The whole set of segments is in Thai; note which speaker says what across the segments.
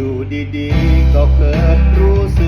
Speaker 1: อยู่ดีๆ ก็เกิดรู้สึก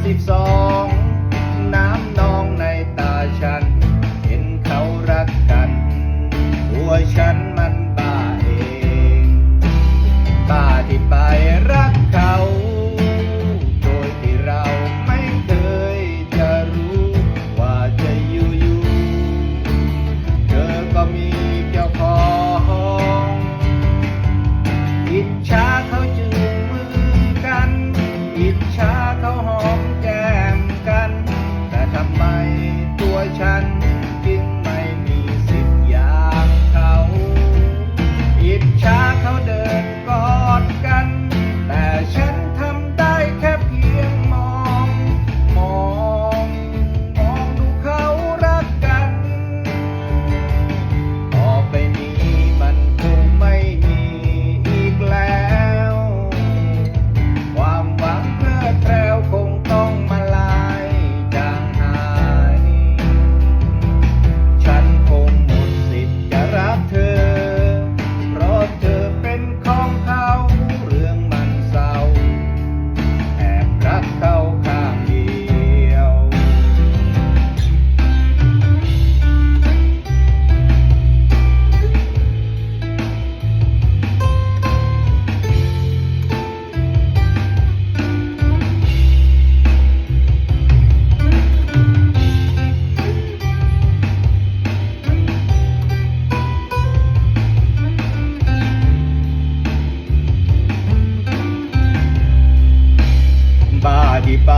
Speaker 1: Sleep song. ไป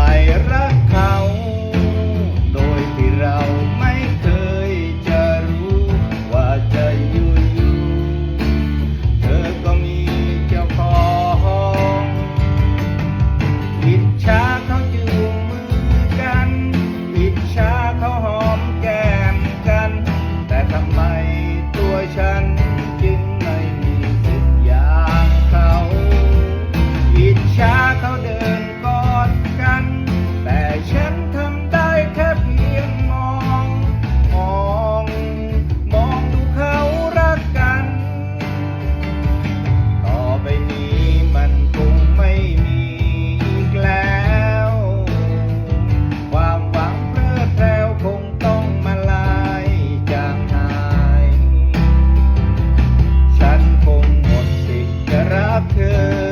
Speaker 1: รักเขา โดยที่เราไม่เคยจะรู้ว่าจะอยู่อยู่เธอก็มีเจ้าของอิจฉา Yeah.